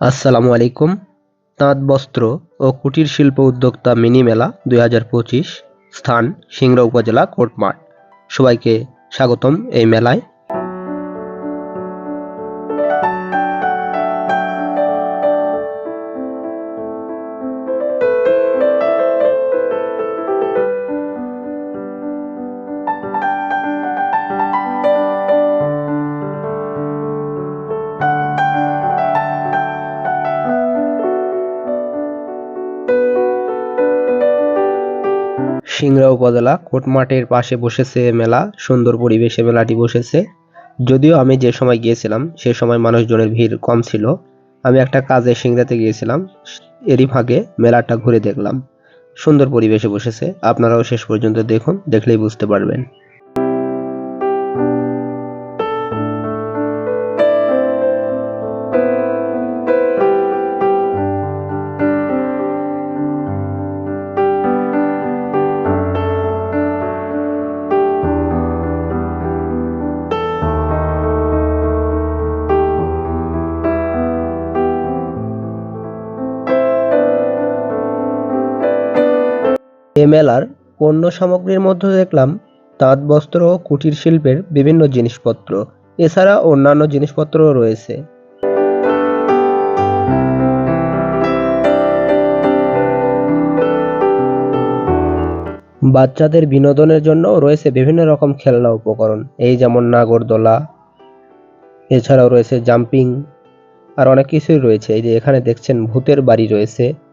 আসসালামু আলাইকুম। তাঁত, বস্ত্র ও কুটির শিল্প উদ্যোক্তা মিনি মেলা দুই হাজার পঁচিশ স্থান, সিংড়া উপজেলা কোর্টমাঠ সবাইকে স্বাগতম এই মেলায়। সিংড়া উপজেলা কোটমাঠের পাশে বসেছে মেলা, সুন্দর পরিবেশে মেলাটি বসেছে। যদিও আমি যে সময় গিয়েছিলাম, সে সময় মানুষজনের ভিড় কম ছিল। আমি একটা কাজে সিংড়াতে গিয়েছিলাম, এরই ফাঁকে মেলাটা ঘুরে দেখলাম। সুন্দর পরিবেশে বসেছে। আপনারাও শেষ পর্যন্ত দেখুন, দেখলেই বুঝতে পারবেন। এ মেলার পণ্য সামগ্রীর মধ্যে দেখলাম তাঁত, বস্ত্র ও কুটির শিল্পের বিভিন্ন জিনিসপত্র। এছাড়া অন্যান্য জিনিসপত্রও রয়েছে। বাচ্চাদের বিনোদনের জন্য রয়েছে বিভিন্ন রকম খেলনা উপকরণ। এই যেমন নাগরদোলা, এছাড়াও রয়েছে জাম্পিং, আর অনেক কিছুই রয়েছে। এই যে এখানে দেখছেন ভূতের বাড়ি রয়েছে।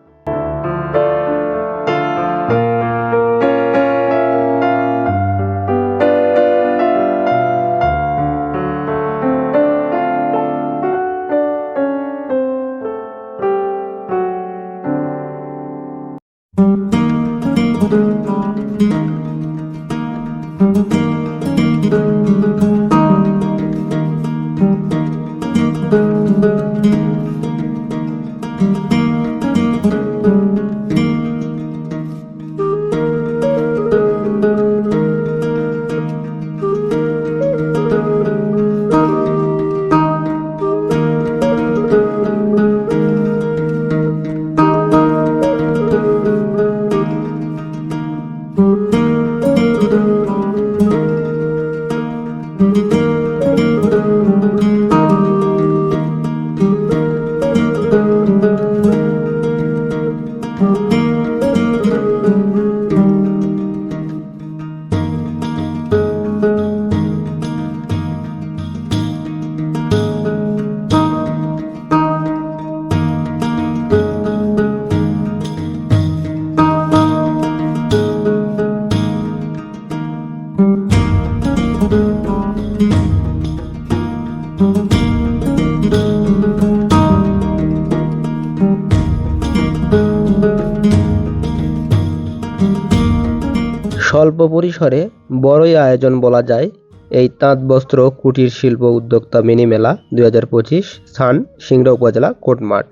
স্বল্প পরিসরে বড়ই আয়োজন বলা যায় এই তাঁত বস্ত্র কুটির শিল্প উদ্যোক্তা মিনি মেলা দুই হাজার পঁচিশ স্থান সিংড়া উপজেলা কোটমাঠ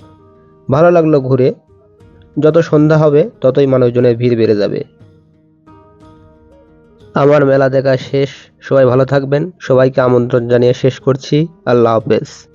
ভালো লাগল ঘুরে। যত সন্ধ্যা হবে, ততই মানুষজনের ভিড় বেড়ে যাবে। আমার মেলা দেখা শেষ। সবাই ভালো থাকবেন। সবাইকে আমন্ত্রণ জানিয়ে শেষ করছি। আল্লাহ হাফেজ।